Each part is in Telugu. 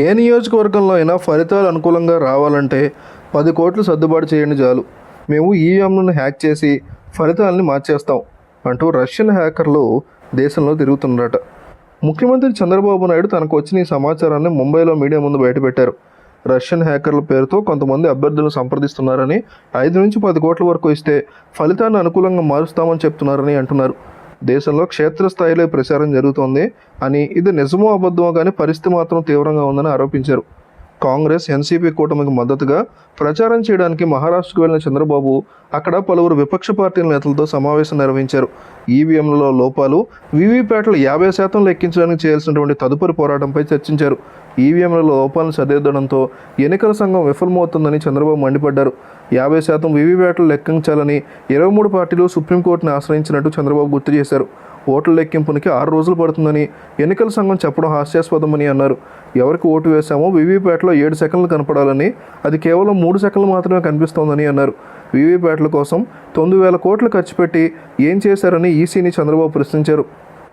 ఏ నియోజకవర్గంలో అయినా ఫలితాలు అనుకూలంగా రావాలంటే పది కోట్లు సర్దుబాటు చేయండి చాలు. మేము ఈవీఎంలను హ్యాక్ చేసి ఫలితాలని మార్చేస్తాం అంటూ రష్యన్ హ్యాకర్లు దేశంలో తిరుగుతున్నారట. ముఖ్యమంత్రి చంద్రబాబు నాయుడు తనకు వచ్చిన ఈ సమాచారాన్ని ముంబైలో మీడియా ముందు బయటపెట్టారు. రష్యన్ హ్యాకర్ల పేరుతో కొంతమంది అభ్యర్థులను సంప్రదిస్తున్నారని ఐదు నుంచి పది కోట్ల వరకు ఇస్తే ఫలితాన్ని అనుకూలంగా మారుస్తామని చెప్తున్నారని అంటున్నారు. దేశంలో క్షేత్రస్థాయిలో ప్రచారం జరుగుతోంది అని ఇది నిజమో అబద్ధమో కానీ పరిస్థితి మాత్రం తీవ్రంగా ఉందని ఆరోపించారు. కాంగ్రెస్ ఎన్సీపీ కూటమికి మద్దతుగా ప్రచారం చేయడానికి మహారాష్ట్రకు వెళ్ళిన చంద్రబాబు అక్కడ పలువురు విపక్ష పార్టీల నేతలతో సమావేశం నిర్వహించారు. ఈవీఎంలలో లోపాలు వీవీప్యాట్లు యాభై శాతం లెక్కించడానికి చేయాల్సినటువంటి తదుపరి పోరాటంపై చర్చించారు. ఈవీఎంలలో లోపాలను సరిదిద్దడంతో ఎన్నికల సంఘం విఫలమవుతుందని చంద్రబాబు మండిపడ్డారు. యాభై శాతం వీవీప్యాట్లు లెక్కించాలని ఇరవై మూడు పార్టీలు సుప్రీంకోర్టును ఆశ్రయించినట్టు చంద్రబాబు గుర్తు చేశారు. ఓట్ల లెక్కింపునికి ఆరు రోజులు పడుతుందని ఎన్నికల సంఘం చెప్పడం హాస్యాస్పదమని అన్నారు. ఎవరికి ఓటు వేశామో వీవీప్యాట్లో ఏడు సెకండ్లు కనపడాలని అది కేవలం మూడు సెకండ్లు మాత్రమే కనిపిస్తోందని అన్నారు. వీవీప్యాట్ల కోసం తొమ్మిది వేల కోట్లు ఖర్చు పెట్టి ఏం చేశారని ఈసీని చంద్రబాబు ప్రశ్నించారు.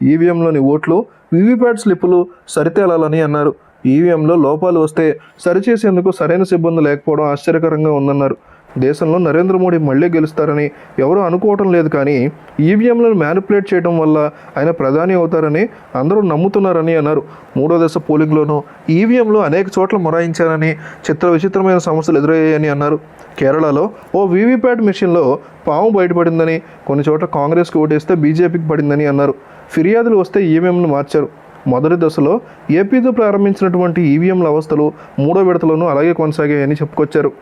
ఈవీఎంలోని ఓట్లు వీవీప్యాట్ స్లిప్పులు సరితేలాలని అన్నారు. ఈవీఎంలో లోపాలు వస్తే సరిచేసేందుకు సరైన సిబ్బంది లేకపోవడం ఆశ్చర్యకరంగా ఉందన్నారు. దేశంలో నరేంద్ర మోడీ మళ్ళీ గెలుస్తారని ఎవరూ అనుకోవటం లేదు కానీ ఈవీఎంలను మ్యానిపులేట్ చేయడం వల్ల ఆయన ప్రధాని అవుతారని అందరూ నమ్ముతున్నారని అన్నారు. మూడో దశ పోలింగ్లోనూ ఈవీఎంలు అనేక చోట్ల మొరాయించారని చిత్ర విచిత్రమైన సమస్యలు ఎదురయ్యాయని అన్నారు. కేరళలో ఓ వీవీప్యాట్ మిషన్లో పాము బయటపడిందని కొన్ని చోట్ల కాంగ్రెస్కి ఓటేస్తే బీజేపీకి పడిందని అన్నారు. ఫిర్యాదులు వస్తే ఈవీఎంను మార్చారు. మొదటి దశలో ఏపీతో ప్రారంభించినటువంటి ఈవీఎంల అవస్థలు మూడో విడతలోనూ అలాగే కొనసాగాయని చెప్పుకొచ్చారు.